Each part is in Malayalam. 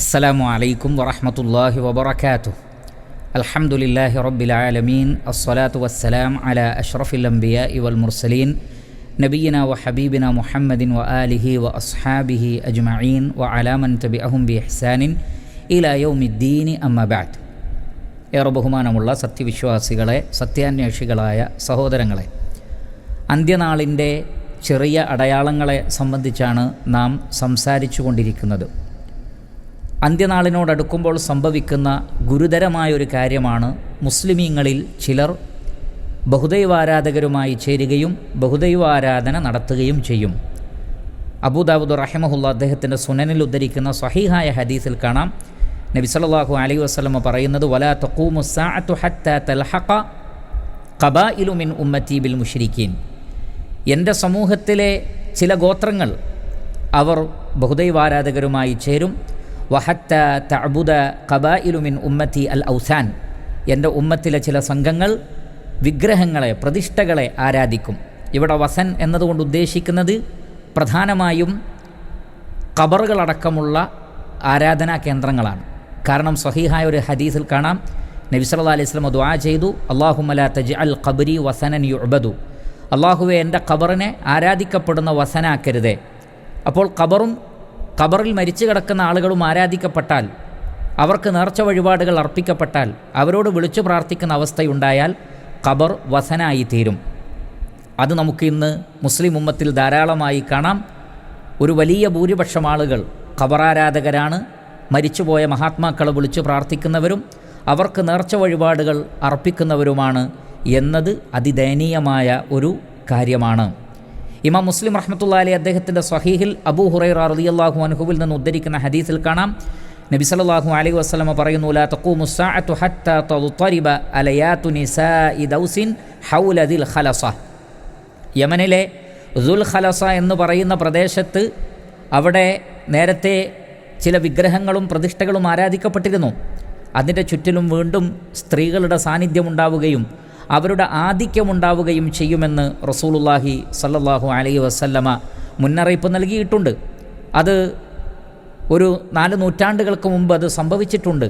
അസ്സലാമു അലൈക്കും വറഹമത്തല്ലാഹി വബർക്കാത്തു അൽഹമുല്ലാഹി റബ്ബിലാലമീൻ അസ്സലാത്തു വസ്സലാം അല അഷ്റഫിൽ അംബിയ ഇവൽ മുർസലീൻ. നബീന വ ഹബീബിന മുഹമ്മദിൻ വ ആലിഹി വ അസ്ഹാബിഹി അജ്മഈൻ വ അലാമൻ തബി അഹും ബി ഹ്സാനിൻ ഇലായൗമിദ്ദീനി അമ്മബാദ് ഏറെ ബഹുമാനമുള്ള സത്യവിശ്വാസികളെ സത്യാന്വേഷികളായ സഹോദരങ്ങളെ അന്ത്യനാളിന്റെ ചെറിയ അടയാളങ്ങളെ സംബന്ധിച്ചാണ് നാം സംസാരിച്ചു കൊണ്ടിരിക്കുന്നത്. അന്ത്യനാളിനോടടുക്കുമ്പോൾ സംഭവിക്കുന്ന ഗുരുതരമായൊരു കാര്യമാണ് മുസ്ലിമീങ്ങളിൽ ചിലർ ബഹുദൈവാരാധകരുമായി ചേരുകയും ബഹുദൈവാരാധന നടത്തുകയും ചെയ്യും. അബൂദാബുദ് റഹിമഹുല്ല അദ്ദേഹത്തിന്റെ സുനനിൽ ഉദ്ധരിക്കുന്ന സഹീഹായ ഹദീസിൽ കാണാം. നബി സല്ലല്ലാഹു അലൈഹി വസ്ലമ പറയുന്നത് വലാ തഖൂമു സാഅത്തു തൽഹഖ ബിൽ മുശ്രിക്കീൻ എന്റെ സമൂഹത്തിലെ ചില ഗോത്രങ്ങൾ അവർ ബഹുദൈവാരാധകരുമായി ചേരും. വഹത്ത തഅബുദ ഖബായിലു മിൻ ഉമ്മത്തി അൽ ഔസാൻ. എന്റെ ഉമ്മത്തിലെ ചില സംഘങ്ങൾ വിഗ്രഹങ്ങളെ പ്രതിഷ്ഠകളെ ആരാധിക്കും. ഇവിടെ വസൻ എന്നതുകൊണ്ട് ഉദ്ദേശിക്കുന്നത് പ്രധാനമായും ഖബറുകളടക്കമുള്ള ആരാധനാ കേന്ദ്രങ്ങളാണ്. കാരണം സഹീഹായ ഒരു ഹദീസിൽ കാണാം നബി സല്ലല്ലാഹു അലൈഹി വസല്ലം ദുആ ചെയ്തു അല്ലാഹുമ്മ തജ് അൽ ഖബരി വസനൻ യുഅബദു. അള്ളാഹുവെ എന്റെ ഖബറിനെ ആരാധിക്കപ്പെടുന്ന വസനാക്കരുതേ. അപ്പോൾ ഖബറും ഖബറിൽ മരിച്ചു കിടക്കുന്ന ആളുകളും ആരാധിക്കപ്പെട്ടാൽ അവർക്ക് നേർച്ച വഴിപാടുകൾ അർപ്പിക്കപ്പെട്ടാൽ അവരോട് വിളിച്ചു പ്രാർത്ഥിക്കുന്ന അവസ്ഥയുണ്ടായാൽ ഖബർ വസനായി തീരും. അത് നമുക്കിന്ന് മുസ്ലിം ഉമ്മത്തിൽ ധാരാളമായി കാണാം. ഒരു വലിയ ഭൂരിപക്ഷം ആളുകൾ ഖബറാരാധകരാണ് മരിച്ചുപോയ മഹാത്മാക്കളെ വിളിച്ചു പ്രാർത്ഥിക്കുന്നവരും അവർക്ക് നേർച്ച വഴിപാടുകൾ അർപ്പിക്കുന്നവരുമാണ് എന്നത് അതിദയനീയമായ ഒരു കാര്യമാണ്. ഇമാം മുസ്ലിം റഹ്മത്തുള്ള അലി അദ്ദേഹത്തിന്റെ സ്വഹീഹിൽ അബൂ ഹുറൈറ റളിയല്ലാഹു അനുഹുവിൽ നിന്ന് ഉദ്ധരിക്കുന്ന ഹദീസിൽ കാണാം. നബി സല്ലല്ലാഹു അലൈഹി വസ്ലമ പറയുന്നു ലാ ഹൗല ദിൽ ഖലസ. യമനിലെ ദുൽ ഖലസ എന്ന് പറയുന്ന പ്രദേശത്ത് അവിടെ നേരത്തെ ചില വിഗ്രഹങ്ങളും പ്രതിഷ്ഠകളും ആരാധിക്കപ്പെട്ടിരുന്നു. അതിന്റെ ചുറ്റിലും വീണ്ടും സ്ത്രീകളുടെ സാന്നിധ്യം ഉണ്ടാവുകയും അവരുടെ ആധിക്യമുണ്ടാവുകയും ചെയ്യുമെന്ന് റസൂലുല്ലാഹി സല്ലാഹു അലൈ വസല്ലമ മുന്നറിയിപ്പ് നൽകിയിട്ടുണ്ട്. അത് ഒരു നാല് നൂറ്റാണ്ടുകൾക്ക് മുമ്പ് അത് സംഭവിച്ചിട്ടുണ്ട്.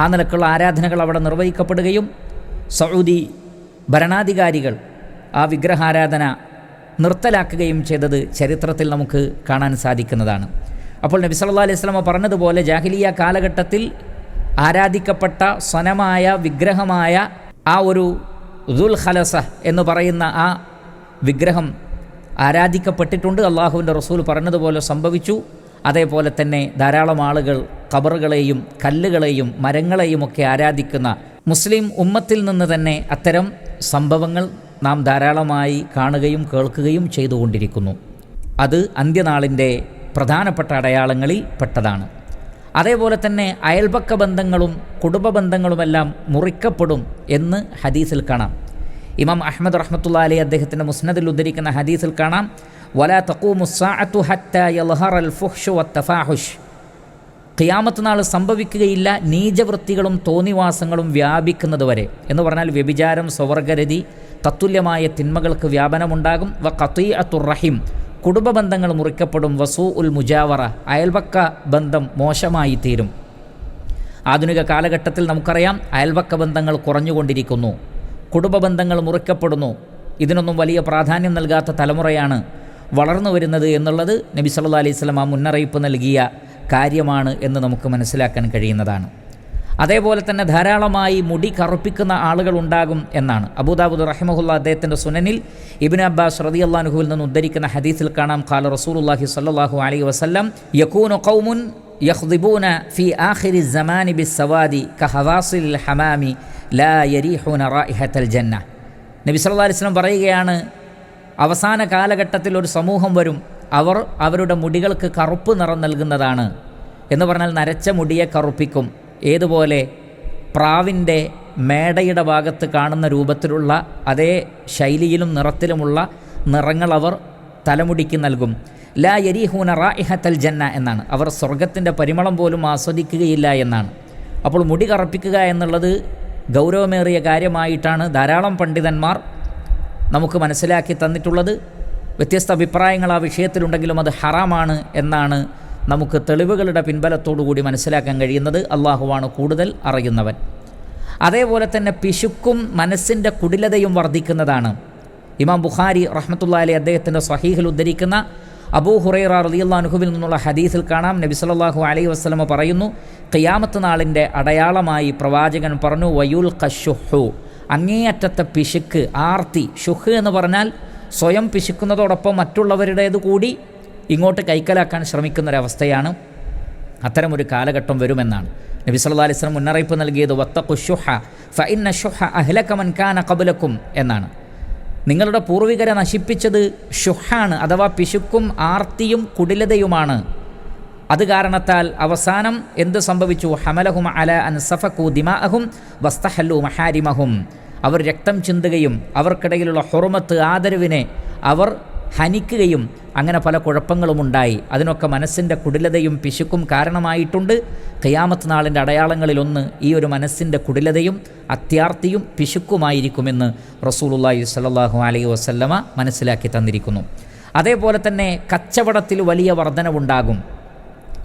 ആ നിലക്കുള്ള ആരാധനകൾ അവിടെ നിർവഹിക്കപ്പെടുകയും സൗദി ഭരണാധികാരികൾ ആ വിഗ്രഹാരാധന നിർത്തലാക്കുകയും ചെയ്തത് ചരിത്രത്തിൽ നമുക്ക് കാണാൻ സാധിക്കുന്നതാണ്. അപ്പോൾ നബി സല്ലാ അലൈഹി സ്വലമ പറഞ്ഞതുപോലെ ജാഹിലിയ കാലഘട്ടത്തിൽ ആരാധിക്കപ്പെട്ട സ്വനമായ വിഗ്രഹമായ ആ ഒരു ദുൽ ഖലസ എന്ന് പറയുന്ന ആ വിഗ്രഹം ആരാധിക്കപ്പെട്ടിട്ടുണ്ട്. അള്ളാഹുവിന്റെ റസൂൽ പറഞ്ഞതുപോലെ സംഭവിച്ചു. അതേപോലെ തന്നെ ധാരാളം ആളുകൾ കബറുകളെയും കല്ലുകളെയും മരങ്ങളെയും ഒക്കെ ആരാധിക്കുന്ന മുസ്ലിം ഉമ്മത്തിൽ നിന്ന് തന്നെ അത്തരം സംഭവങ്ങൾ നാം ധാരാളമായി കാണുകയും കേൾക്കുകയും ചെയ്തുകൊണ്ടിരിക്കുന്നു. അത് അന്ത്യനാളിന്റെ പ്രധാനപ്പെട്ട അടയാളങ്ങളിൽ പെട്ടതാണ്. അതേപോലെ തന്നെ അയൽപക്ക ബന്ധങ്ങളും കുടുംബ ബന്ധങ്ങളുമെല്ലാം മുറിക്കപ്പെടും എന്ന് ഹദീസിൽ കാണാം. ഇമാം അഹമ്മദ് റഹ്മത്തുള്ള അലി അദ്ദേഹത്തിന്റെ മുസ്നദിൽ ഉദ്ധരിക്കുന്ന ഹദീസിൽ കാണാം. വലാ തഖൂമുസ്സാഅത്തു ഹത്ത അൽ ഖിയാമത്ത് നാൾ സംഭവിക്കുകയില്ല നീചവൃത്തികളും തോന്നിവാസങ്ങളും വ്യാപിക്കുന്നതുവരെ എന്ന് പറഞ്ഞാൽ വ്യഭിചാരം സ്വവർഗരതി തത്തുല്യമായ തിന്മകൾക്ക് വ്യാപനമുണ്ടാകും. വ ഖത്തീഅത്തുർ റഹിം. കുടുംബ ബന്ധങ്ങൾ മുറിക്കപ്പെടും വസൂ ഉൽ മുജാവറ അയൽവക്ക ബന്ധം മോശമായി തീരും. ആധുനിക കാലഘട്ടത്തിൽ നമുക്കറിയാം അയൽവക്ക ബന്ധങ്ങൾ കുറഞ്ഞുകൊണ്ടിരിക്കുന്നു. കുടുംബ ബന്ധങ്ങൾ മുറിക്കപ്പെടുന്നു. ഇതിനൊന്നും വലിയ പ്രാധാന്യം നൽകാത്ത തലമുറയാണ് വളർന്നു വരുന്നത് എന്നുള്ളത് നബി സല്ലാ അലൈഹി സ്വലം ആ മുന്നറിയിപ്പ് നൽകിയ കാര്യമാണ് എന്ന് നമുക്ക് മനസ്സിലാക്കാൻ കഴിയുന്നതാണ്. അതേപോലെ തന്നെ ധാരാളമായി മുടി കറുപ്പിക്കുന്ന ആളുകൾ ഉണ്ടാകും എന്നാണ്. അബൂദാബുദ് റഹിമഹുല്ല അദ്ദേഹത്തിന്റെ സുനനിൽ ഇബിൻ അബ്ബാസ് റതി അള്ളാഹുവിൽ നിന്ന് ഉദ്ധരിക്കുന്ന ഹദീസിൽ കാണാം ഖാല റസൂലുല്ലാഹി സല്ലാഹു അലൈഹി വസ്ലം യക്കൂനു ഖൗമുൻ യഹ്ദിബൂന ഫി ആഖിരി സമാനി ബി സവാദി കഹവാസിൽ ഹമാമി ലാ യരീഹൂന റായിഹത്തൽ ജന്ന. നബി സല്ലാ അലൈഹി വസല്ലം പറയുകയാണ് അവസാന കാലഘട്ടത്തിൽ ഒരു സമൂഹം വരും അവർ അവരുടെ മുടികൾക്ക് കറുപ്പ് നിറം നൽകുന്നതാണ് എന്ന് പറഞ്ഞാൽ നരച്ച മുടിയെ കറുപ്പിക്കും. ഏതുപോലെ പ്രാവിന്റെ മേടയുടെ ഭാഗത്ത് കാണുന്ന രൂപത്തിലുള്ള അതേ ശൈലിയിലും നിറത്തിലുമുള്ള നിറങ്ങൾ അവർ തലമുടിക്ക് നൽകും. ലാ യരിഹൂന റായിഹത്തൽ ജന്ന എന്നാണ്. അവർ സ്വർഗത്തിന്റെ പരിമളം പോലും ആസ്വദിക്കുകയില്ല എന്നാണ്. അപ്പോൾ മുടി കറപ്പിക്കുക എന്നുള്ളത് ഗൗരവമേറിയ കാര്യമായിട്ടാണ് ധാരാളം പണ്ഡിതന്മാർ നമുക്ക് മനസ്സിലാക്കി തന്നിട്ടുള്ളത്. വ്യത്യസ്ത അഭിപ്രായങ്ങൾ ആ വിഷയത്തിലുണ്ടെങ്കിലും അത് ഹറാമാണ് എന്നാണ് നമുക്ക് തെളിവുകളുടെ പിൻബലത്തോടുകൂടി മനസ്സിലാക്കാൻ കഴിയുന്നത് അള്ളാഹുവാണ് കൂടുതൽ അറിയുന്നവൻ. അതേപോലെ തന്നെ പിശുക്കും മനസ്സിന്റെ കുടിലതയും വർദ്ധിക്കുന്നതാണ്. ഇമാം ബുഖാരി റഹ്മത്തുള്ള അലി അദ്ദേഹത്തിന്റെ സഹീഹിൽ ഉദ്ധരിക്കുന്ന അബൂ ഹുറൈറ റളിയല്ലാഹുവിൽ നിന്നുള്ള ഹദീസിൽ കാണാം. നബി സല്ലല്ലാഹു അലൈഹി വസ്ലമ പറയുന്നു ഖിയാമത്ത് നാളിന്റെ അടയാളമായി പ്രവാചകൻ പറഞ്ഞു വയുൽ കഷുഹു അങ്ങേയറ്റത്തെ പിശുക്ക് ആർത്തി ഷുഹ് എന്ന് പറഞ്ഞാൽ സ്വയം പിശുക്കുന്നതോടൊപ്പം മറ്റുള്ളവരുടേത് കൂടി ഇങ്ങോട്ട് കൈക്കലാക്കാൻ ശ്രമിക്കുന്നൊരവസ്ഥയാണ് അത്തരമൊരു കാലഘട്ടം വരുമെന്നാണ്. നബി സല്ലാ അലൈഹി വസല്ലം മുന്നറിയിപ്പ് നൽകിയത് വത്തഖു ഷുഹ ഫ ഇന്ന ഷുഹ അഹ്ലക്കമൻ മൻ കാന കബുലക്കും എന്നാണ്. നിങ്ങളുടെ പൂർവികരെ നശിപ്പിച്ചത് ഷുഹാണ് അഥവാ പിശുക്കും ആർത്തിയും കുടിലതയുമാണ്. അത് കാരണത്താൽ അവസാനം എന്ത് സംഭവിച്ചു? ഹമലഹും അല അൻ സഫക്കു ദിമാഅഹും വസ്തഹല്ലു മഹാരിമഹും അവർ രക്തം ചിന്തുകയും അവർക്കിടയിലുള്ള ഹൊറുമത്ത് ആദരവിനെ അവർ ഹനിക്കുകയും അങ്ങനെ പല കുഴപ്പങ്ങളും ഉണ്ടായി. അതിനൊക്കെ മനസ്സിന്റെ കുടിലതയും പിശുക്കും കാരണമായിട്ടുണ്ട്. കയാമത്ത് നാളിന്റെ അടയാളങ്ങളിലൊന്ന് ഈ ഒരു മനസ്സിന്റെ കുടിലതയും അത്യാർത്തിയും പിശുക്കുമായിരിക്കുമെന്ന് റസൂലുല്ലാഹി സ്വല്ലല്ലാഹു അലൈഹി വസല്ലമ മനസ്സിലാക്കി തന്നിരിക്കുന്നു. അതേപോലെ തന്നെ കച്ചവടത്തിൽ വലിയ വർധനവുണ്ടാകും.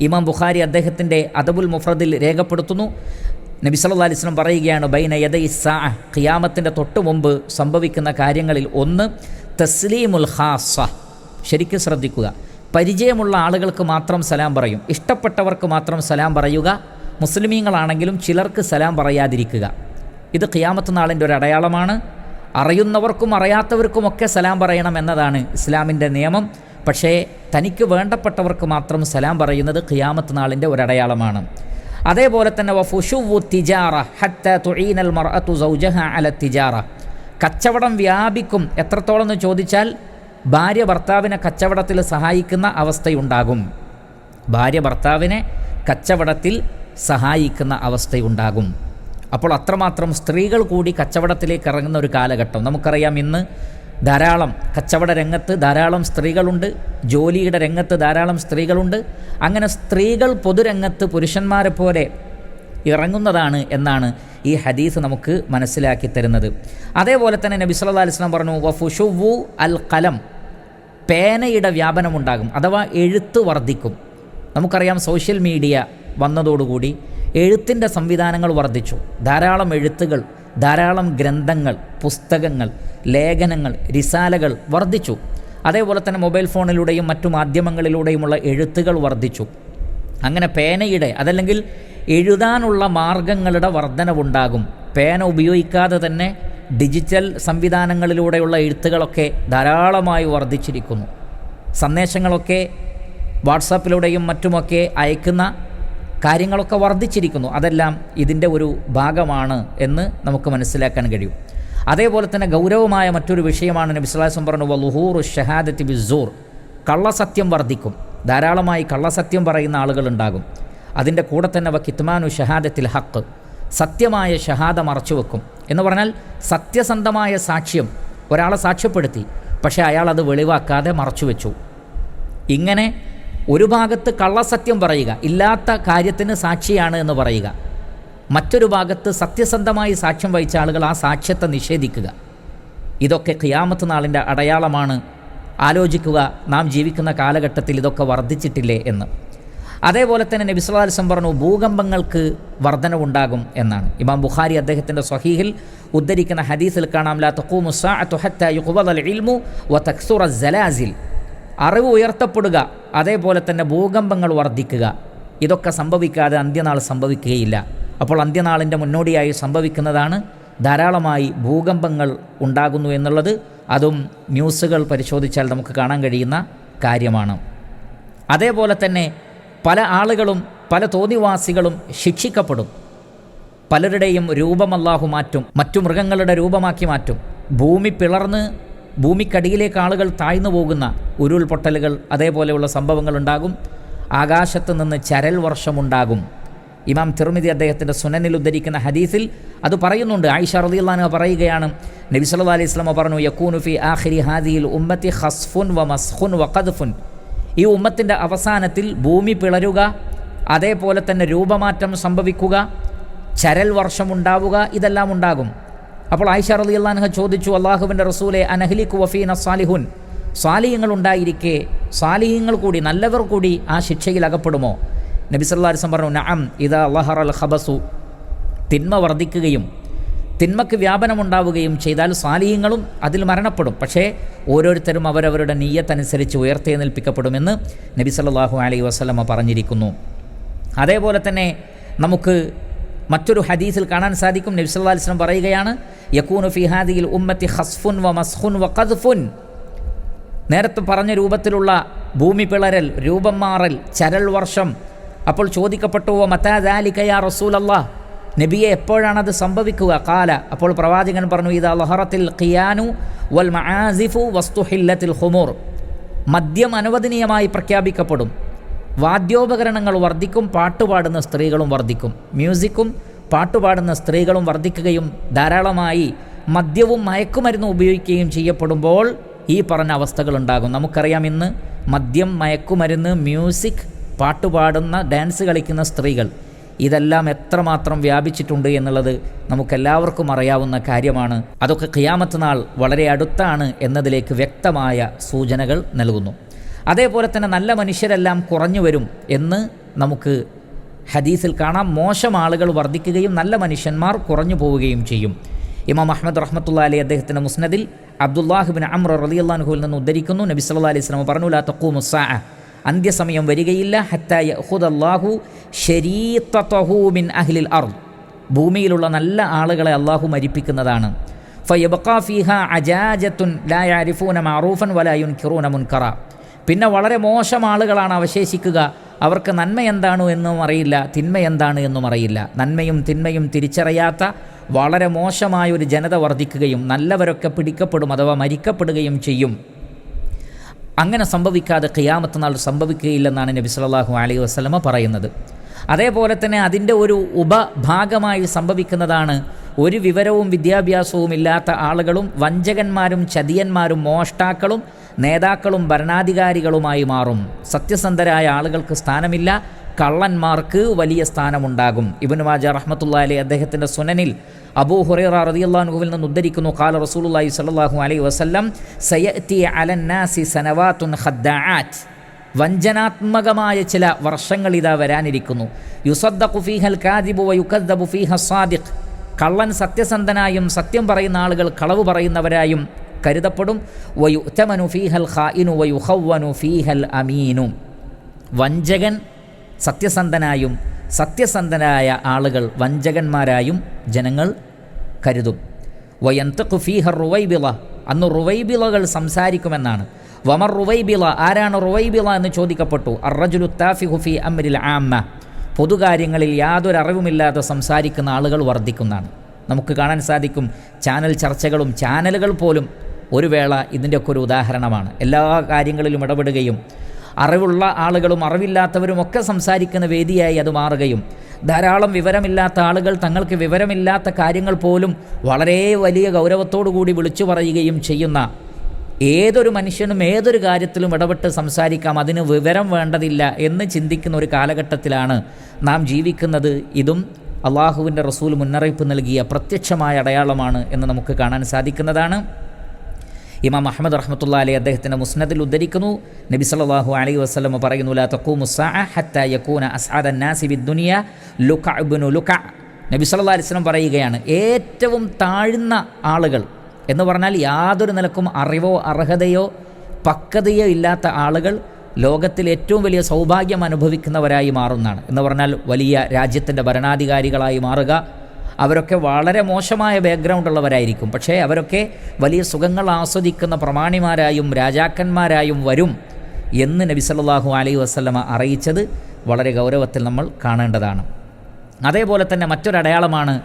ഇമാം ബുഖാരി അദ്ദേഹത്തിന്റെ അദബുൽ മുഫ്രദിൽ രേഖപ്പെടുത്തുന്നു. നബി സല്ലല്ലാഹു അലിസ്ലം പറയുകയാണ് ബൈന യദ ഇസ്സാ ഖിയാമത്തിന്റെ തൊട്ട് മുമ്പ് സംഭവിക്കുന്ന കാര്യങ്ങളിൽ ഒന്ന് തസ്ലീമുൽ ഖാസ ശരിക്കും ശ്രദ്ധിക്കുക. പരിചയമുള്ള ആളുകൾക്ക് മാത്രം സലാം പറയും. ഇഷ്ടപ്പെട്ടവർക്ക് മാത്രം സലാം പറയുക. മുസ്ലിമീങ്ങളാണെങ്കിലും ചിലർക്ക് സലാം പറയാതിരിക്കുക. ഇത് ഖിയാമത്ത് നാളിന്റെ ഒരു അടയാളമാണ്. അറിയുന്നവർക്കും അറിയാത്തവർക്കുമൊക്കെ സലാം പറയണം എന്നതാണ് ഇസ്ലാമിന്റെ നിയമം. പക്ഷേ തനിക്ക് വേണ്ടപ്പെട്ടവർക്ക് മാത്രം സലാം പറയുന്നത് ഖിയാമത്ത് നാളിന്റെ ഒരടയാളമാണ് അതേപോലെ തന്നെ വഫുഷു തിജാറ ഹത്ത തുഴീനൽ മർഅത്തു സൗജഹ അല തിജാറ. കച്ചവടം വ്യാപിക്കും എത്രത്തോളം എന്ന് ചോദിച്ചാൽ ഭാര്യ ഭർത്താവിനെ കച്ചവടത്തിൽ സഹായിക്കുന്ന അവസ്ഥയുണ്ടാകും. ഭാര്യ ഭർത്താവിനെ കച്ചവടത്തിൽ സഹായിക്കുന്ന അവസ്ഥയുണ്ടാകും. അപ്പോൾ അത്രമാത്രം സ്ത്രീകൾ കൂടി കച്ചവടത്തിലേക്ക് ഇറങ്ങുന്ന ഒരു കാലഘട്ടം. നമുക്കറിയാം ഇന്ന് ധാരാളം കച്ചവട രംഗത്ത് ധാരാളം സ്ത്രീകളുണ്ട് ജോലിയുടെ രംഗത്ത് ധാരാളം സ്ത്രീകളുണ്ട്. അങ്ങനെ സ്ത്രീകൾ പൊതുരംഗത്ത് പുരുഷന്മാരെ പോലെ ഇറങ്ങുന്നതാണ് എന്നാണ് ഈ ഹദീസ് നമുക്ക് മനസ്സിലാക്കി തരുന്നത്. അതേപോലെ തന്നെ നബി സല്ലല്ലാഹു അലൈഹി വസല്ലം പറഞ്ഞു വഫുഷുവു അൽ കലം പേനയുടെ വ്യാപനമുണ്ടാകും അഥവാ എഴുത്ത് വർദ്ധിക്കും. നമുക്കറിയാം സോഷ്യൽ മീഡിയ വന്നതോടുകൂടി എഴുത്തിന്റെ സംവിധാനങ്ങൾ വർദ്ധിച്ചു. ധാരാളം എഴുത്തുകൾ ധാരാളം ഗ്രന്ഥങ്ങൾ പുസ്തകങ്ങൾ ലേഖനങ്ങൾ രിസാലകൾ വർദ്ധിച്ചു. അതേപോലെ തന്നെ മൊബൈൽ ഫോണിലൂടെയും മറ്റു മാധ്യമങ്ങളിലൂടെയുമുള്ള എഴുത്തുകൾ വർദ്ധിച്ചു. അങ്ങനെ പേനയുടെ അതല്ലെങ്കിൽ എഴുതാനുള്ള മാർഗങ്ങളുടെ വർധനവുണ്ടാകും. പേന ഉപയോഗിക്കാതെ തന്നെ ഡിജിറ്റൽ സംവിധാനങ്ങളിലൂടെയുള്ള എഴുത്തുകളൊക്കെ ധാരാളമായി വർദ്ധിച്ചിരിക്കുന്നു. സന്ദേശങ്ങളൊക്കെ വാട്സാപ്പിലൂടെയും മറ്റുമൊക്കെ അയക്കുന്ന കാര്യങ്ങളൊക്കെ വർദ്ധിച്ചിരിക്കുന്നു. അതെല്ലാം ഇതിന്റെ ഒരു ഭാഗമാണ് എന്ന് നമുക്ക് മനസ്സിലാക്കാൻ കഴിയും. അതേപോലെ തന്നെ ഗൗരവമായ മറ്റൊരു വിഷയമാണ് നബിസ്ലാസം പറഞ്ഞു വലുഹൂറു ഷഹാദത്തി ബിസൂർ കള്ളസത്യം വർദ്ധിക്കും. ധാരാളമായി കള്ളസത്യം പറയുന്ന ആളുകളുണ്ടാകും അതിന്റെ കൂടെ തന്നെ വ കിത്മാനു ഷഹാദത്തിൽ ഹക്ക് സത്യമായ ഷഹാദ മറച്ചു വെക്കും. എന്ന് പറഞ്ഞാൽ സത്യസന്ധമായ സാക്ഷ്യം ഒരാളെ സാക്ഷ്യപ്പെടുത്തി പക്ഷേ അയാൾ അത് വെളിവാക്കാതെ മറച്ചു വെച്ചു. ഇങ്ങനെ ഒരു ഭാഗത്ത് കള്ളസത്യം പറയുക ഇല്ലാത്ത കാര്യത്തിന് സാക്ഷിയാണ് എന്ന് പറയുക. മറ്റൊരു ഭാഗത്ത് സത്യസന്ധമായി സാക്ഷ്യം വഹിച്ച ആളുകൾ ആ സാക്ഷ്യത്തെ നിഷേധിക്കുക. ഇതൊക്കെ ഖിയാമത്ത് നാളിന്റെ അടയാളമാണ് ആലോചിക്കുക നാം ജീവിക്കുന്ന കാലഘട്ടത്തിൽ ഇതൊക്കെ വർദ്ധിച്ചിട്ടില്ലേ എന്ന്. അതേപോലെ തന്നെ നബി അലൈഹി പറഞ്ഞു ഭൂകമ്പങ്ങൾക്ക് വർധനവുണ്ടാകും എന്നാണ്. ഇമാം ബുഖാരി അദ്ദേഹത്തിന്റെ സ്വഹീഹിൽ ഉദ്ധരിക്കുന്ന ഹദീസിൽ കാണാം ലാ ഇൽമു വ തക്സുറ ജലാസിൽ അറിവ് ഉയർത്തപ്പെടുക അതേപോലെ തന്നെ ഭൂകമ്പങ്ങൾ വർദ്ധിക്കുക. ഇതൊക്കെ സംഭവിക്കാതെ അന്ത്യനാൾ സംഭവിക്കുകയില്ല. അപ്പോൾ അന്ത്യനാളിന്റെ മുന്നോടിയായി സംഭവിക്കുന്നതാണ് ധാരാളമായി ഭൂകമ്പങ്ങൾ ഉണ്ടാകുന്നു എന്നുള്ളത് അതും ന്യൂസുകൾ പരിശോധിച്ചാൽ നമുക്ക് കാണാൻ കഴിയുന്ന കാര്യമാണ്. അതേപോലെ തന്നെ പല ആളുകളും പല തോന്നിവാസികളും ശിക്ഷിക്കപ്പെടും. പലരുടെയും രൂപം അല്ലാഹു മാറ്റും മറ്റു മൃഗങ്ങളുടെ രൂപമാക്കി മാറ്റും. ഭൂമി പിളർന്ന് ഭൂമിക്കടിയിലേക്ക് ആളുകൾ താഴ്ന്നു പോകുന്ന ഉരുൾപൊട്ടലുകൾ അതേപോലെയുള്ള സംഭവങ്ങൾ ഉണ്ടാകും ആകാശത്ത് നിന്ന് ചരൽ വർഷമുണ്ടാകും. ഇമാം തിർമിതി അദ്ദേഹത്തിന്റെ സുനനിൽ ഉദ്ധരിക്കുന്ന ഹദീസിൽ അത് പറയുന്നുണ്ട്. ആയിഷ റളിയല്ലാഹു പറയുകയാണ് നബി സല്ലല്ലാഹു അലൈഹി വസല്ലം പറഞ്ഞു യക്കൂനു ഫി ആഖിരി ഹാദിയിൽ ഉമ്മത്തി ഹസ്ഫുൻ വ മസ്ഖുൻ വ ഖദ്ഫുൻ. ഈ ഉമ്മത്തിന്റെ അവസാനത്തിൽ ഭൂമി പിളരുക അതേപോലെ തന്നെ രൂപമാറ്റം സംഭവിക്കുക ചരൽ വർഷമുണ്ടാവുക ഇതെല്ലാം ഉണ്ടാകും. അപ്പോൾ ആയിഷ റളിയല്ലാഹു ചോദിച്ചു അള്ളാഹുവിന്റെ റസൂലെ അനഹ്ലിക്കു വഫീന സാലിഹുൻ? സ്വാലിഹ്യങ്ങൾ ഉണ്ടായിരിക്കെ സ്വാലിഹ്യങ്ങൾ കൂടി നല്ലവർ കൂടി ആ ശിക്ഷയിൽ അകപ്പെടുമോ? നബി സല്ലല്ലാഹു അലൈഹി വസല്ലം പറഞ്ഞു നഅം ലഹറ അൽ ഖബസു. തിന്മ വർദ്ധിക്കുകയും തിന്മക്ക് വ്യാപനമുണ്ടാവുകയും ചെയ്താൽ സ്വാലിഹ്യങ്ങളും അതിൽ മരണപ്പെടും. പക്ഷേ ഓരോരുത്തരും അവരവരുടെ നീയത്തനുസരിച്ച് ഉയർത്തെഴുന്നേൽപ്പിക്കപ്പെടുമെന്ന് നബി സല്ലല്ലാഹു അലൈഹി വസല്ലമ പറഞ്ഞിരിക്കുന്നു. അതേപോലെ തന്നെ നമുക്ക് മറ്റൊരു ഹദീസിൽ കാണാൻ സാധിക്കും. നബി സല്ലാ വസല്ലം പറയുകയാണ് യക്കൂനു ഫിഹാദിയിൽ ഉമ്മത്തി ഹസ്ഫുൻ വ മസ്ഹുൻ വ ഖദ്ഫുൻ. നേരത്തെ പറഞ്ഞ രൂപത്തിലുള്ള ഭൂമി പിളരൽ രൂപം മാറൽ ചരൽ വർഷം അപ്പോൾ ചോദിക്കപ്പെട്ടു മത്താദാലിക്കയാ റസൂലല്ലാ? നബിയെ എപ്പോഴാണത് സംഭവിക്കുക? കാല അപ്പോൾ പ്രവാചകൻ പറഞ്ഞു ഇത് ലഹറത്തിൽ ഖിയാനു വൽ മആസിഫു വസ്തുഹില്ലത്തിൽ ഹുമൂർ മദ്യം അനുവദനീയമായി പ്രഖ്യാപിക്കപ്പെടും. വാദ്യോപകരണങ്ങൾ വർദ്ധിക്കും പാട്ടുപാടുന്ന സ്ത്രീകളും വർദ്ധിക്കും. മ്യൂസിക്കും പാട്ടുപാടുന്ന സ്ത്രീകളും വർദ്ധിക്കുകയും ധാരാളമായി മദ്യവും മയക്കുമരുന്നും ഉപയോഗിക്കുകയും ചെയ്യപ്പെടുമ്പോൾ ഈ പറഞ്ഞ അവസ്ഥകളുണ്ടാകും നമുക്കറിയാം ഇന്ന് മദ്യം മയക്കുമരുന്ന് മ്യൂസിക് പാട്ടുപാടുന്ന ഡാൻസ് കളിക്കുന്ന സ്ത്രീകൾ ഇതെല്ലാം എത്രമാത്രം വ്യാപിച്ചിട്ടുണ്ട് എന്നുള്ളത് നമുക്കെല്ലാവർക്കും അറിയാവുന്ന കാര്യമാണ്. അതൊക്കെ ഖിയാമത്ത് നാൾ വളരെ അടുത്താണ് എന്നതിലേക്ക് വ്യക്തമായ സൂചനകൾ നൽകുന്നു. അതേപോലെ തന്നെ നല്ല മനുഷ്യരെല്ലാം കുറഞ്ഞു വരും എന്ന് നമുക്ക് ഹദീസിൽ കാണാം. മോശം ആളുകൾ വർദ്ധിക്കുകയും നല്ല മനുഷ്യന്മാർ കുറഞ്ഞു പോവുകയും ചെയ്യും. ഇമാം അഹമ്മദ് റഹ്മത്തുള്ള അലി അദ്ദേഹത്തിന്റെ മുസ്നദിൽ അബ്ദുല്ലാഹിബിൻ അമ്ര റലിയല്ലാൻഹുവിൽ നിന്ന് ഉദ്ധരിക്കുന്നു. നബി സല്ലാ അലൈഹി സ്വലം പറഞ്ഞു ലാ തക്കൂ മുസാ അന്ത്യസമയം വരികയില്ല. ഹത്തായ ഹുദല്ലാഹു മിൻ അഹ്ലിൽ അർ ഭൂമിയിലുള്ള നല്ല ആളുകളെ അള്ളാഹു മരിപ്പിക്കുന്നതാണ്. ഫയബക്കാഫിഹ അജാജത്തുൻ ലാ യാരിഫൂന മാറൂഫൻ വലായുൻ കിറൂന മുൻകറ പിന്നെ വളരെ മോശം ആളുകളാണ് അവശേഷിക്കുക. അവർക്ക് നന്മ എന്താണ് എന്നും അറിയില്ല തിന്മ എന്താണ് എന്നും അറിയില്ല. നന്മയും തിന്മയും തിരിച്ചറിയാത്ത വളരെ മോശമായൊരു ജനത വർദ്ധിക്കുകയും നല്ലവരൊക്കെ പിടിക്കപ്പെടും അഥവാ മരിക്കപ്പെടുകയും ചെയ്യും. അങ്ങനെ സംഭവിക്കാതെ ഖിയാമത്ത് നാൾ സംഭവിക്കുകയില്ലെന്നാണ് നബി സല്ലല്ലാഹു അലൈഹി വസ്ലമ പറയുന്നത്. അതേപോലെ തന്നെ അതിന്റെ ഒരു ഉപഭാഗമായി സംഭവിക്കുന്നതാണ് ഒരു വിവരവും വിദ്യാഭ്യാസവും ഇല്ലാത്ത ആളുകളും വഞ്ചകന്മാരും ചതിയന്മാരും മോഷ്ടാക്കളും നേതാക്കളും ഭരണാധികാരികളുമായി മാറും. സത്യസന്ധരായ ആളുകൾക്ക് സ്ഥാനമില്ല കള്ളന്മാർക്ക് വലിയ സ്ഥാനമുണ്ടാകും. ഇബ്നു മാജ റഹ്മത്തുള്ള അലി അദ്ദേഹത്തിന്റെ സുനനിൽ അബൂ ഹുറൈറ റളിയല്ലാഹുവിൽ നിന്ന് ഉദ്ധരിക്കുന്നു. കാല റസൂലുള്ളാഹി സ്വല്ലല്ലാഹു അലൈഹി വസല്ലം സയഅതി അലന്നാസി സനവാത്തുൻ ഖദ്ദാഅത്ത് വഞ്ചനാത്മകമായ ചില വർഷങ്ങൾ ഇതാ വരാനിരിക്കുന്നു. യുസദ്ദഖു ഫീഹൽ കാദിബു വ യുകദ്ദബു ഫീഹ സാദിഖ്. കള്ളൻ സത്യസന്ധനായും സത്യം പറയുന്ന ആളുകൾ കളവ് പറയുന്നവരായും കരുതപ്പെടും. വയുത്തമനു ഫീഹൽ ഖായിനു വയുഹവ്വനു ഫീഹൽ അമീനു. വഞ്ചകൻ സത്യസന്ധനായും സത്യസന്ധനായ ആളുകൾ വഞ്ചകന്മാരായും ജനങ്ങൾ കരുതും. വയന്ത് കുഫീഹർ റുവൈബിള അന്ന് റുവൈബിളകൾ സംസാരിക്കുമെന്നാണ്. വമർ റുവൈബിള ആരാണ് റുവൈബിള എന്ന് ചോദിക്കപ്പെട്ടു. അറജുലു താഫിഹു ഫി അമ്രിൽ ആമ്മ പൊതുകാര്യങ്ങളിൽ യാതൊരു അറിവുമില്ലാതെ സംസാരിക്കുന്ന ആളുകൾ വർദ്ധിക്കുന്നതാണ്. നമുക്ക് കാണാൻ സാധിക്കും ചാനൽ ചർച്ചകളും ചാനലുകൾ പോലും ഒരു വേള ഇതിന്റെയൊക്കെ ഒരു ഉദാഹരണമാണ്. എല്ലാ കാര്യങ്ങളിലും ഇടപെടുകയും അറിവുള്ള ആളുകളും അറിവില്ലാത്തവരും ഒക്കെ സംസാരിക്കുന്ന വേദിയായി അത് മാറുകയും ധാരാളം വിവരമില്ലാത്ത ആളുകൾ തങ്ങൾക്ക് വിവരമില്ലാത്ത കാര്യങ്ങൾ പോലും വളരെ വലിയ കൂടി വിളിച്ചു പറയുകയും ചെയ്യുന്ന ഏതൊരു മനുഷ്യനും ഏതൊരു കാര്യത്തിലും ഇടപെട്ട് സംസാരിക്കാം അതിന് വിവരം വേണ്ടതില്ല എന്ന് ചിന്തിക്കുന്ന ഒരു കാലഘട്ടത്തിലാണ് നാം ജീവിക്കുന്നത്. ഇതും അള്ളാഹുവിന്റെ റസൂൽ മുന്നറിയിപ്പ് നൽകിയ പ്രത്യക്ഷമായ അടയാളമാണ് എന്ന് നമുക്ക് കാണാൻ സാധിക്കുന്നതാണ്. ഇമാം അഹമ്മദ് റഹ്മത്തുള്ള അലി അദ്ദേഹത്തിന്റെ മുസ്നദിൽ ഉദ്ധരിക്കുന്നു. നബി സല്ലാഹു അലൈഹി വസ്ലമ പറയുന്നു ലാ ബിദ്ദുനിയ ലുക ലുക നബി സല്ലാ അലിസ്ലം പറയുകയാണ് ഏറ്റവും താഴ്ന്ന ആളുകൾ എന്ന് പറഞ്ഞാൽ യാതൊരു നിലക്കും അറിവോ അർഹതയോ പക്വതയോ ഇല്ലാത്ത ആളുകൾ ലോകത്തിൽ ഏറ്റവും വലിയ സൗഭാഗ്യം അനുഭവിക്കുന്നവരായി മാറുന്നതാണ്. എന്ന് പറഞ്ഞാൽ വലിയ രാജ്യത്തിന്റെ ഭരണാധികാരികളായി മാറുക അവരൊക്കെ വളരെ മോശമായ ബാക്ക്ഗ്രൗണ്ട് ഉള്ളവരായിരിക്കും. പക്ഷേ അവരൊക്കെ വലിയ സുഖങ്ങൾ ആസ്വദിക്കുന്ന പ്രമാണിമാരായും രാജാക്കന്മാരായും വരും എന്ന് നബി സല്ലല്ലാഹു അലൈഹി വസ്ലമ അറിയിച്ചത് വളരെ ഗൗരവത്തിൽ നമ്മൾ കാണേണ്ടതാണ്. അതേപോലെ തന്നെ മറ്റൊരടയാളമാണ്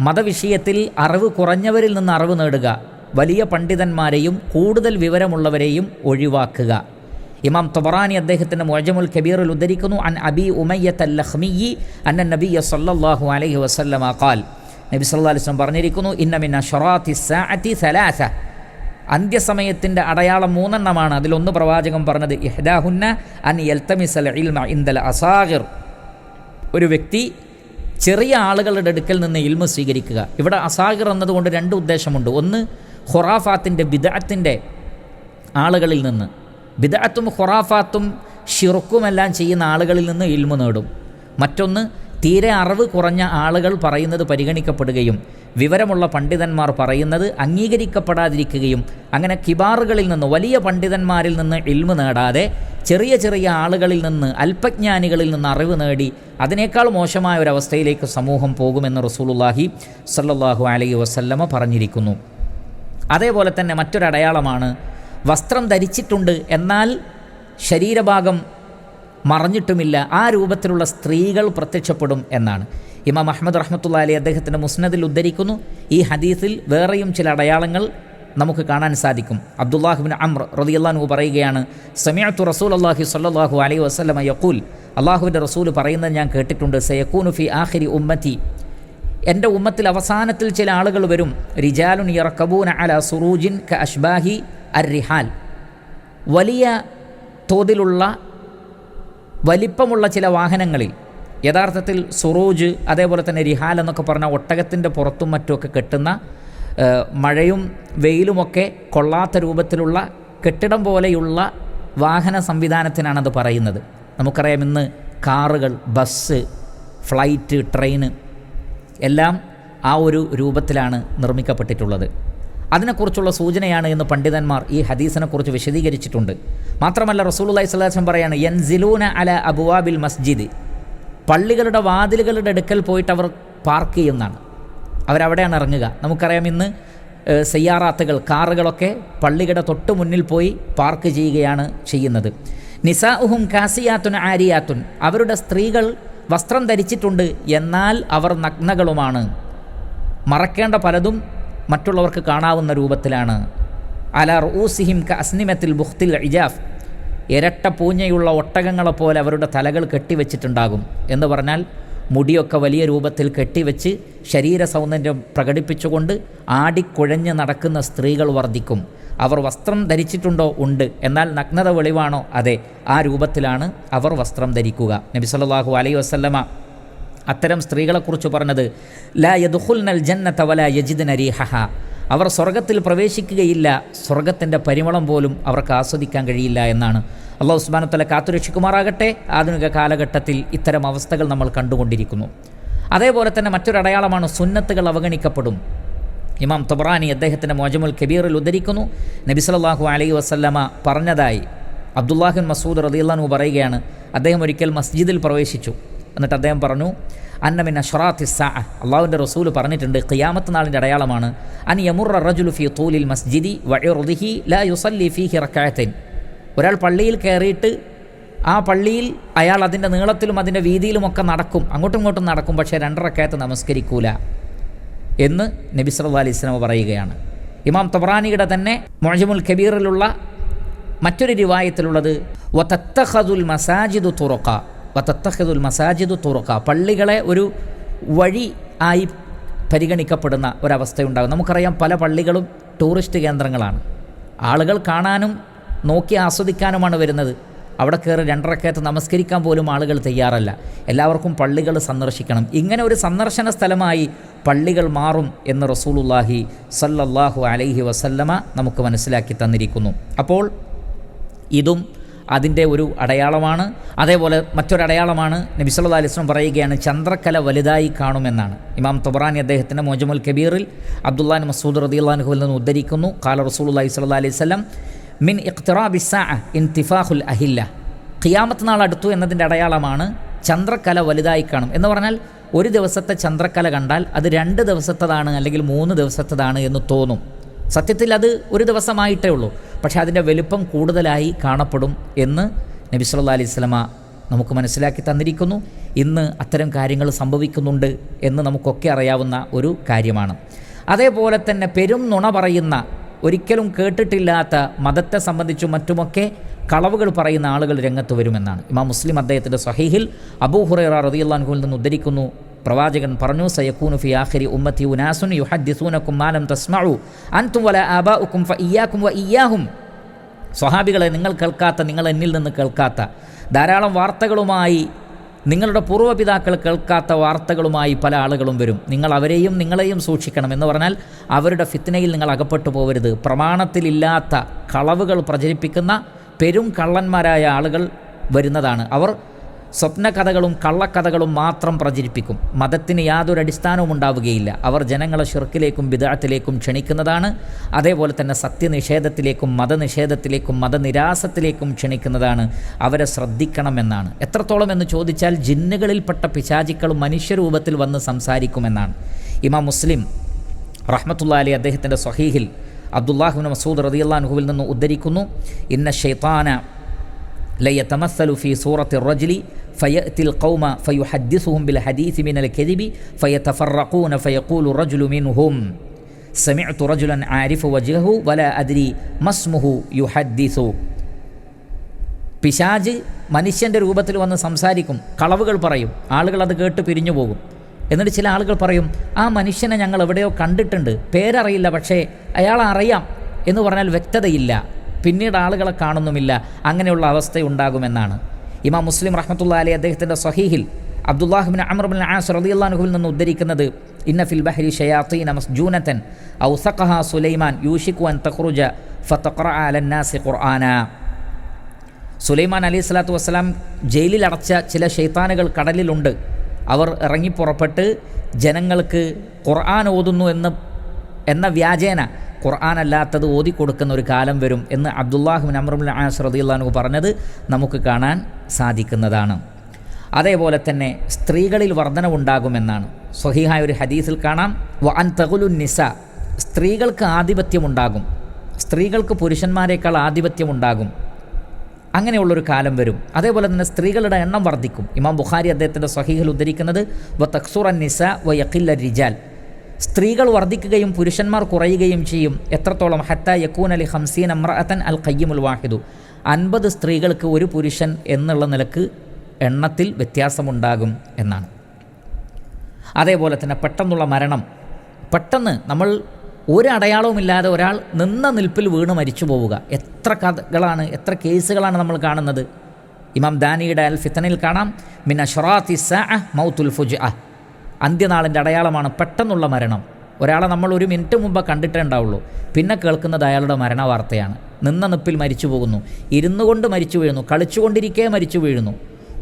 മതവിഷയത്തിൽ അറിവ് കുറഞ്ഞവരിൽ നിന്ന് അറിവ് നേടുക. വലിയ പണ്ഡിതന്മാരെയും കൂടുതൽ വിവരമുള്ളവരെയും ഒഴിവാക്കുക. ഇമാം തൊബറാനി അദ്ദേഹത്തിന്റെ മൊജമുൽ കബീറിൽ ഉദ്ധരിക്കുന്നു അൻ അബി ഉമയ്യത്ത് അൽ ലഹ്മിയി അന്ന നബി സല്ലല്ലാഹു അലൈഹി വസല്ലമ കാൽ നബി സല്ലാ അലൈഹി വസല്ലം പറഞ്ഞിരിക്കുന്നു ഇന്ന മിൻ അഷറാത്തി സാഅത്തി സലാസ. അന്ത്യസമയത്തിന്റെ അടയാളം മൂന്നെണ്ണമാണ് അതിലൊന്ന് പ്രവാചകം പറഞ്ഞത് ഇഹ്ദാഹുന്ന അൻ യൽത്തമിസൽ ഇൽമ ഇന്ദൽ അസാഗിർ. ഒരു വ്യക്തി ചെറിയ ആളുകളുടെ അടുക്കൽ നിന്ന് ഇൽമ സ്വീകരിക്കുക. ഇവിടെ അസാഹിർ എന്നതുകൊണ്ട് രണ്ട് ഉദ്ദേശമുണ്ട്. ഒന്ന് ഖുറാഫാത്തിന്റെ ബിദാത്തിന്റെ ആളുകളിൽ നിന്ന്. ബിദഅത്തും ഖുറാഫാത്തും ഷിറുക്കുമെല്ലാം ചെയ്യുന്ന ആളുകളിൽ നിന്ന് ഇൽമു നേടും. മറ്റൊന്ന് തീരെ അറിവ് കുറഞ്ഞ ആളുകൾ പറയുന്നത് പരിഗണിക്കപ്പെടുകയും വിവരമുള്ള പണ്ഡിതന്മാർ പറയുന്നത് അംഗീകരിക്കപ്പെടാതിരിക്കുകയും അങ്ങനെ കിബാറുകളിൽ നിന്ന് വലിയ പണ്ഡിതന്മാരിൽ നിന്ന് ഇൽമു നേടാതെ ചെറിയ ചെറിയ ആളുകളിൽ നിന്ന് അല്പജ്ഞാനികളിൽ നിന്ന് അറിവ് നേടി അതിനേക്കാൾ മോശമായ ഒരവസ്ഥയിലേക്ക് സമൂഹം പോകുമെന്ന് റസൂലുല്ലാഹി സല്ലാഹു അലൈഹി വസല്ലമ പറഞ്ഞിരിക്കുന്നു. അതേപോലെ തന്നെ മറ്റൊരടയാളമാണ് വസ്ത്രം ധരിച്ചിട്ടുണ്ട് എന്നാൽ ശരീരഭാഗം മറഞ്ഞിട്ടുമില്ല. ആ രൂപത്തിലുള്ള സ്ത്രീകൾ പ്രത്യക്ഷപ്പെടും എന്നാണ്. ഇമാം അഹമ്മദ് റഹ്മത്തുള്ള അലി അദ്ദേഹത്തിന്റെ മുസ്നദിൽ ഉദ്ധരിക്കുന്നു. ഈ ഹദീസിൽ വേറെയും ചില അടയാളങ്ങൾ നമുക്ക് കാണാൻ സാധിക്കും. അബ്ദുല്ലാഹുബിൻ അമ്ര റതിയല്ലാഹു പറയുകയാണ് സമയത്തു റസൂൽ അള്ളാഹി സല്ലാഹു അലൈഹി വസ്ലമ യക്കൂൽ അള്ളാഹുവിന്റെ റസൂൽ പറയുന്നത് ഞാൻ കേട്ടിട്ടുണ്ട്. സയക്കൂനു ഫി ആഹിരി ഉമ്മത്തി. എന്റെ ഉമ്മത്തിൽ അവസാനത്തിൽ ചില ആളുകൾ വരും. റിജാലുൻ യറക്കബൂൻ അല സുറൂജിൻ ക അഷ്ബാഹി അർ വലിയ തോതിലുള്ള വലിപ്പമുള്ള ചില വാഹനങ്ങളിൽ യഥാർത്ഥത്തിൽ സുറൂജ് അതേപോലെ തന്നെ റിഹാൽ എന്നൊക്കെ പറഞ്ഞ ഒട്ടകത്തിന്റെ പുറത്തും മറ്റുമൊക്കെ കെട്ടുന്ന മഴയും വെയിലുമൊക്കെ കൊള്ളാത്ത രൂപത്തിലുള്ള കെട്ടിടം പോലെയുള്ള വാഹന സംവിധാനത്തിനാണത് പറയുന്നത്. നമുക്കറിയാം ഇന്ന് കാറുകൾ ബസ് ഫ്ലൈറ്റ് ട്രെയിന് എല്ലാം ആ ഒരു രൂപത്തിലാണ് നിർമ്മിക്കപ്പെട്ടിട്ടുള്ളത്. അതിനെക്കുറിച്ചുള്ള സൂചനയാണ് എന്ന് പണ്ഡിതന്മാർ ഈ ഹദീസിനെക്കുറിച്ച് വിശദീകരിച്ചിട്ടുണ്ട്. മാത്രമല്ല റസൂലുള്ളാഹി സ്വലാസ്ലം പറയാണ് എൻ സിലൂന അല അബുവാബിൽ മസ്ജിദ്. പള്ളികളുടെ വാതിലുകളുടെ അടുക്കൽ പോയിട്ട് അവർ പാർക്ക് ചെയ്യുന്നതാണ്. അവരവിടെയാണ് ഇറങ്ങുക. നമുക്കറിയാം ഇന്ന് സയ്യാറാത്തുകൾ കാറുകളൊക്കെ പള്ളികളുടെ തൊട്ട് മുന്നിൽ പോയി പാർക്ക് ചെയ്യുകയാണ് ചെയ്യുന്നത്. നിസാഉഹും കാസിയാത്തുൻ ആരിയാത്തുൻ. അവരുടെ സ്ത്രീകൾ വസ്ത്രം ധരിച്ചിട്ടുണ്ട്. എന്നാൽ അവർ നഗ്നകളുമാണ്. മറക്കേണ്ട പലതും മറ്റുള്ളവർക്ക് കാണാവുന്ന രൂപത്തിലാണ്. അല റൂസിഹിം ക അസ്നിമത്തിൽ ബുഖ്തിൽ ഇജാഫ്. ഇരട്ട പൂഞ്ഞയുള്ള ഒട്ടകങ്ങളെപ്പോലെ അവരുടെ തലകൾ കെട്ടിവെച്ചിട്ടുണ്ടാകും എന്ന് പറഞ്ഞാൽ മുടിയൊക്കെ വലിയ രൂപത്തിൽ കെട്ടിവെച്ച് ശരീര സൗന്ദര്യം പ്രകടിപ്പിച്ചുകൊണ്ട് ആടിക്കുഴഞ്ഞ് നടക്കുന്ന സ്ത്രീകൾ വർദ്ധിക്കും. അവർ വസ്ത്രം ധരിച്ചിട്ടുണ്ടോ? ഉണ്ട്. എന്നാൽ നഗ്നത വെളിവാണോ? അതെ. ആ രൂപത്തിലാണ് അവർ വസ്ത്രം ധരിക്കുക. നബി സല്ലല്ലാഹു അലൈഹി വസല്ലമ അത്തരം സ്ത്രീകളെക്കുറിച്ച് പറഞ്ഞത് ലാ യദുഹുൽനൽ ജന്നത വല യജിദ് നരീഹഹ അവർ സ്വർഗത്തിൽ പ്രവേശിക്കുകയില്ല സ്വർഗത്തിന്റെ പരിമളം പോലും അവർക്ക് ആസ്വദിക്കാൻ കഴിയില്ല എന്നാണ്. അള്ളാഹു ഉസ്മാനത്തല കാത്തുരക്ഷിക്കുമാറാകട്ടെ. ആധുനിക കാലഘട്ടത്തിൽ ഇത്തരം അവസ്ഥകൾ നമ്മൾ കണ്ടുകൊണ്ടിരിക്കുന്നു. അതേപോലെ തന്നെ മറ്റൊരു അടയാളമാണ് സുന്നത്തുകൾ അവഗണിക്കപ്പെടും. ഇമാം തബ്രാനി അദ്ദേഹത്തിന്റെ മോജമുൽ കബീറിൽ ഉദ്ധരിക്കുന്നു. നബി സല്ലല്ലാഹു അലൈഹി വസല്ലമ പറഞ്ഞതായി. അബ്ദുല്ലാഹിൻ മസൂദ് റദിയുള്ളാനു പറയുകയാണ് അദ്ദേഹം ഒരിക്കൽ മസ്ജിദിൽ പ്രവേശിച്ചു. എന്നിട്ട് അദ്ദേഹം പറഞ്ഞു അന്നമിൻ ഷൊറാത്തി സാ അള്ളാഹുവിന്റെ റസൂൽ പറഞ്ഞിട്ടുണ്ട് ഖിയാമത്ത് നാളിന്റെ അടയാളമാണ്. അനി യമുറ റജുലു ഫി തൂലിൽ മസ്ജിദി വഴുറുദിഹി ലാ യുസല്ലി ഫീഹി ഹിറക്കായത്തിൻ ഒരാൾ പള്ളിയിൽ കയറിയിട്ട് ആ പള്ളിയിൽ അയാൾ അതിന്റെ നീളത്തിലും അതിന്റെ വീതിയിലുമൊക്കെ നടക്കും. അങ്ങോട്ടും ഇങ്ങോട്ടും നടക്കും പക്ഷേ രണ്ടറക്കയത്ത് നമസ്കരിക്കൂല എന്ന് നബി സല്ലല്ലാഹു അലൈഹി വസല്ലം പറയുകയാണ്. ഇമാം തബറാനിയുടെ തന്നെ മൊഴജമുൽ കബീറിലുള്ള മറ്റൊരു റിവായത്തിലുള്ളത് വത്തത്തഹദുൽ മസാജിദ് തുറക്ക വതത്തഖദുൽ മസാജിദ് തുറക്ക പള്ളികളെ ഒരു വഴി ആയി പരിഗണിക്കപ്പെടുന്ന ഒരവസ്ഥയുണ്ടാകും. നമുക്കറിയാം പല പള്ളികളും ടൂറിസ്റ്റ് കേന്ദ്രങ്ങളാണ്. ആളുകൾ കാണാനും നോക്കി ആസ്വദിക്കാനുമാണ് വരുന്നത്. അവിടെ കയറി രണ്ടരക്കയത്ത് നമസ്കരിക്കാൻ പോലും ആളുകൾ തയ്യാറല്ല. എല്ലാവർക്കും പള്ളികൾ സന്ദർശിക്കണം. ഇങ്ങനെ ഒരു സന്ദർശന സ്ഥലമായി പള്ളികൾ മാറും എന്ന് റസൂലുല്ലാഹി സല്ലല്ലാഹു അലൈഹി വസല്ലമ നമുക്ക് മനസ്സിലാക്കി തന്നിരിക്കുന്നു. അപ്പോൾ ഇതും അതിന്റെ ഒരു അടയാളമാണ്. അതേപോലെ മറ്റൊരടയാളമാണ് നബി സല്ലാ അലൈഹി വസല്ലം പറയുകയാണ് ചന്ദ്രക്കല വലുതായി കാണുമെന്നാണ്. ഇമാം തൊബറാനി അദ്ദേഹത്തിന്റെ മോജമുൽ കബീറിൽ അബ്ദുല്ലാൻ മസൂദ് റദിയുല്ലാൻഹുവിൽ നിന്ന് ഉദ്ധരിക്കുന്നു. കാല റസൂലുള്ളാഹി സ്വല്ലല്ലാഹി അലൈഹി വസല്ലം മിൻ ഇഖ്തിറാബിസാ ഇൻതിഫാഹുൽ അഹില്ല. ഖിയാമത്ത് നാൾ അടുത്തു എന്നതിന്റെ അടയാളമാണ് ചന്ദ്രക്കല വലുതായി കാണും. എന്ന് പറഞ്ഞാൽ ഒരു ദിവസത്തെ ചന്ദ്രക്കല കണ്ടാൽ അത് രണ്ട് ദിവസത്തതാണ് അല്ലെങ്കിൽ മൂന്ന് ദിവസത്തതാണ് എന്ന് തോന്നും. സത്യത്തിൽ അത് ഒരു ദിവസമായിട്ടേ ഉള്ളൂ. പക്ഷേ അതിന്റെ വലുപ്പം കൂടുതലായി കാണപ്പെടും എന്ന് നബി സല്ലാ അലൈഹി സ്വലമ നമുക്ക് മനസ്സിലാക്കി തന്നിരിക്കുന്നു. ഇന്ന് അത്തരം കാര്യങ്ങൾ സംഭവിക്കുന്നുണ്ട് എന്ന് നമുക്കൊക്കെ അറിയാവുന്ന ഒരു കാര്യമാണ്. അതേപോലെ തന്നെ പെരും നുണ പറയുന്ന ഒരിക്കലും കേട്ടിട്ടില്ലാത്ത മതത്തെ സംബന്ധിച്ചും മറ്റുമൊക്കെ കളവുകൾ പറയുന്ന ആളുകൾ രംഗത്ത് വരുമെന്നാണ്. ഇമാം മുസ്ലിം അദ്ദേഹത്തിന്റെ സഹീഹിൽ അബൂ ഹുറൈറ റതിയുള്ളാൻഹുവിൽ നിന്ന് ഉദ്ധരിക്കുന്നു. പ്രവാചകൻ പറഞ്ഞു സയക്കൂനു ഫി ആഖിരി ഉമ്മത്തി ഉനാസുൻ മാലം തസ്മഉ. അൻതും വല ആബാഉക്കും ഫഇയ്യാക്കും വ ഇയ്യാഹും. സ്വഹാബികളെ നിങ്ങൾ കേൾക്കാത്ത നിങ്ങൾ എന്നിൽ നിന്ന് കേൾക്കാത്ത. ധാരാളം വാർത്തകളുമായി നിങ്ങളുടെ പൂർവപിതാക്കൾ കേൾക്കാത്ത വാർത്തകളുമായി പല ആളുകളും വരും. നിങ്ങൾ അവരെയും നിങ്ങളെയും സൂക്ഷിക്കണം എന്ന് പറഞ്ഞാൽ അവരുടെ ഫിത്നയിൽ നിങ്ങൾ അകപ്പെട്ടു പോകരുത് പ്രമാണത്തിലില്ലാത്ത കളവുകൾ പ്രചരിപ്പിക്കുന്ന പെരും കള്ളന്മാരായ ആളുകൾ വരുന്നതാണ്. അവർ സ്വപ്നകഥകളും കള്ളക്കഥകളും മാത്രം പ്രചരിപ്പിക്കും. മതത്തിന് യാതൊരു അടിസ്ഥാനവും ഉണ്ടാവുകയില്ല. അവർ ജനങ്ങളെ ഷിർക്കിലേക്കും വിദാത്തിലേക്കും ക്ഷണിക്കുന്നതാണ്. അതേപോലെ തന്നെ സത്യനിഷേധത്തിലേക്കും മതനിഷേധത്തിലേക്കും മതനിരാസത്തിലേക്കും ക്ഷണിക്കുന്നതാണ്. അവരെ ശ്രദ്ധിക്കണമെന്നാണ്. എത്രത്തോളം എന്ന് ചോദിച്ചാൽ ജിന്നുകളിൽപ്പെട്ട പിശാചിക്കളും മനുഷ്യരൂപത്തിൽ വന്ന് സംസാരിക്കുമെന്നാണ്. ഇമാം മുസ്ലിം റഹ്മത്തുള്ള അലി അദ്ദേഹത്തിന്റെ സ്വഹീഹിൽ അബ്ദുല്ലാഹുബിൻ മസൂദ് റതിയുള്ള അനുഹുവിൽ നിന്ന് ഉദ്ധരിക്കുന്നു. ഇന്ന ഷെയ്ത്താന ليتمثل في صورة الرجل فيأتي القوم فيحدثهم بالحديث من الكذب فيتفرقون فيقول الرجل منهم سمعت رجلا عارف وجهه ولا أدري ما اسمه يحدث പിശാജ് മനുഷ്യൻ്റെ രൂപത്തിൽ വന്ന് സംസാരിക്കും കളവുകൾ പറയും ആളുകൾ അത് കേട്ട് പിരിഞ്ഞു പോകും എന്നിട്ട് ചില ആളുകൾ പറയും ആ മനുഷ്യനെ ഞങ്ങൾ എവിടെയോ കണ്ടിട്ടുണ്ട് പേരറിയില്ല പക്ഷേ അയാൾ അറിയാം എന്ന് പറഞ്ഞാൽ വ്യക്തതയില്ല പിന്നീട് ആളുകളെ കാണുന്നുമില്ല. അങ്ങനെയുള്ള അവസ്ഥ അവസ്ഥയുണ്ടാകുമെന്നാണ് ഇമാം മുസ്ലിം റഹ്മത്തുള്ള അലി അദ്ദേഹത്തിന്റെ സഹീഹിൽ അബ്ദുല്ലാഹിബിൻ അമർബിൻ ആസ് റളിയല്ലാഹുവിൽ നിന്ന് ഉദ്ധരിക്കുന്നത് ഇന്ന ഫിൽ ബഹരി ഷയാത്തീന മസ്ജൂനത്തൻ ഔസഖഹ സുലൈമാൻ യൂഷിഖു അൻ തഖ്റുജ ഫതഖറ അലന്നാസി ഖുർആന. സുലൈമാൻ അലി സ്വലാത്തു വസ്സലാം ജയിലിൽ അടച്ച ചില ഷെയ്ത്താനുകൾ കടലിലുണ്ട്. അവർ ഇറങ്ങിപ്പുറപ്പെട്ട് ജനങ്ങൾക്ക് ഖുർആൻ ഓതുന്നു എന്ന് എന്ന വ്യാജേന ഖുർആൻ അല്ലാത്തത് ഓതിക്കൊടുക്കുന്ന ഒരു കാലം വരും എന്ന് അബ്ദുല്ലാഹുബിൻ അമറുൽ ആസ് പറഞ്ഞത് നമുക്ക് കാണാൻ സാധിക്കുന്നതാണ്. അതേപോലെ തന്നെ സ്ത്രീകളിൽ വർധനവുണ്ടാകുമെന്നാണ് സ്വഹീഹായ ഒരു ഹദീസിൽ കാണാം വ അൻ തകുലു നിസ സ്ത്രീകൾക്ക് ആധിപത്യമുണ്ടാകും. സ്ത്രീകൾക്ക് പുരുഷന്മാരെക്കാൾ ആധിപത്യമുണ്ടാകും. അങ്ങനെയുള്ളൊരു കാലം വരും. അതേപോലെ തന്നെ സ്ത്രീകളുടെ എണ്ണം വർദ്ധിക്കും. ഇമാം ബുഖാരി അദ്ദേഹത്തിന്റെ സ്വഹീഹിൽ ഉദ്ധരിക്കുന്നത് വ തക്സുർ നിസ വ യഖില്ല റിജാൽ സ്ത്രീകൾ വർദ്ധിക്കുകയും പുരുഷന്മാർ കുറയുകയും ചെയ്യും. എത്രത്തോളം? ഹത്ത യക്കൂൻ അലി ഹംസീൻ അമ്രഅത്തൻ അൽ ഖയ്യമുൽ വാഹിദു. അൻപത് സ്ത്രീകൾക്ക് ഒരു പുരുഷൻ എന്നുള്ള നിലയ്ക്ക് എണ്ണത്തിൽ വ്യത്യാസമുണ്ടാകും എന്നാണ്. അതേപോലെ തന്നെ പെട്ടെന്നുള്ള മരണം. പെട്ടെന്ന് നമ്മൾ ഒരു അടയാളവുമില്ലാതെ ഒരാൾ നിന്ന നിൽപ്പിൽ വീണ് മരിച്ചു പോവുക. എത്ര കഥകളാണ് എത്ര കേസുകളാണ് നമ്മൾ കാണുന്നത്? ഇമാം ദാനിയുടെ അൽ ഫിത്തനിൽ കാണാം. മിൻ അഷറാത്തി സ മൗത്തുൽ ഫുജ് അഹ് അന്ത്യനാളിന്റെ അടയാളമാണ് പെട്ടെന്നുള്ള മരണം. ഒരാളെ നമ്മൾ ഒരു മിനിറ്റ് മുമ്പ് കണ്ടിട്ടേ ഉണ്ടാവുള്ളൂ. പിന്നെ കേൾക്കുന്നത് അയാളുടെ മരണ വാർത്തയാണ് നിന്ന നിപ്പിൽ മരിച്ചു പോകുന്നു. ഇരുന്നു കൊണ്ട് മരിച്ചു വീഴുന്നു. കളിച്ചുകൊണ്ടിരിക്കേ മരിച്ചു വീഴുന്നു.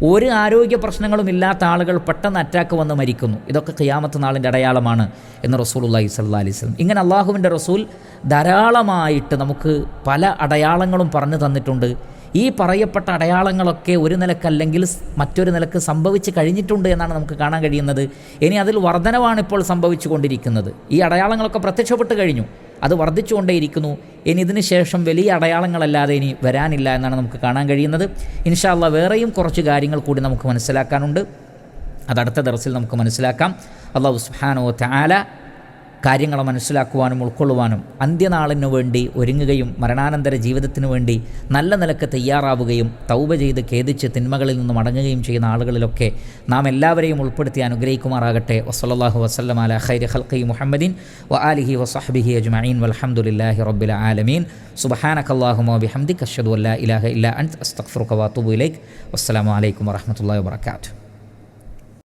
ഒരു ആരോഗ്യ പ്രശ്നങ്ങളും ഇല്ലാത്ത ആളുകൾ പെട്ടെന്ന് അറ്റാക്ക് വന്ന് മരിക്കുന്നു. ഇതൊക്കെ ഖിയാമത്ത് നാളിന്റെ അടയാളമാണ് എന്ന് റസൂലുള്ളാഹി സ്വല്ലല്ലാഹി അലൈഹി വസല്ലം. ഇങ്ങനെ അള്ളാഹുവിന്റെ റസൂൽ ധാരാളമായിട്ട് നമുക്ക് പല അടയാളങ്ങളും പറഞ്ഞു തന്നിട്ടുണ്ട്. ഈ പറയപ്പെട്ട അടയാളങ്ങളൊക്കെ ഒരു നിലക്കല്ലെങ്കിൽ മറ്റൊരു നിലയ്ക്ക് സംഭവിച്ച് കഴിഞ്ഞിട്ടുണ്ട് എന്നാണ് നമുക്ക് കാണാൻ കഴിയുന്നത്. ഇനി അതിൽ വർധനവാണ് ഇപ്പോൾ സംഭവിച്ചു കൊണ്ടിരിക്കുന്നത്. ഈ അടയാളങ്ങളൊക്കെ പ്രത്യക്ഷപ്പെട്ട് കഴിഞ്ഞു. അത് വർദ്ധിച്ചുകൊണ്ടേയിരിക്കുന്നു ഇനി ഇതിന് ശേഷം വലിയ അടയാളങ്ങളല്ലാതെ ഇനി വരാനില്ല എന്നാണ് നമുക്ക് കാണാൻ കഴിയുന്നത്. ഇൻഷാല്ല വേറെയും കുറച്ച് കാര്യങ്ങൾ കൂടി നമുക്ക് മനസ്സിലാക്കാനുണ്ട്. അത് അടുത്ത ദർസിൽ നമുക്ക് മനസ്സിലാക്കാം. അള്ളാഹു സുഹാനോ താല കാര്യങ്ങൾ മനസ്സിലാക്കുവാനും ഉൾക്കൊള്ളുവാനും അന്ത്യനാളിനു വേണ്ടി ഒരുങ്ങുകയും മരണാനന്തര ജീവിതത്തിനു വേണ്ടി നല്ല നിലയ്ക്ക് തയ്യാറാവുകയും തൗബ ചെയ്ത് ഖേദിച്ച് തിന്മകളിൽ നിന്ന് മടങ്ങുകയും ചെയ്യുന്ന ആളുകളിലൊക്കെ നാം എല്ലാവരെയും ഉൾപ്പെടുത്തി അനുഗ്രഹിക്കുമാറാകട്ടെ. വസല്ലാഹു വസ്ലം അല ഖൈർ ഖൽഖി മുഹമ്മദീൻ വ ആലിഹി വസഹബിഹി അജ്മീൻ വലഹമുല്ലാഹി റബ്ബിൽ ആലമീൻ. സുബ്ഹാനകല്ലാഹുമ്മ ബിഹംദിക അഷ്ഹദു അല്ലാ ഇലാഹ ഇല്ല അൻത. അസ്തഗ്ഫിറുക വഅതൂബു ഇലൈക്. വസ്സലാമു അലൈക്കും വറഹ്മത്തുള്ളാഹി വബറകാതുഹു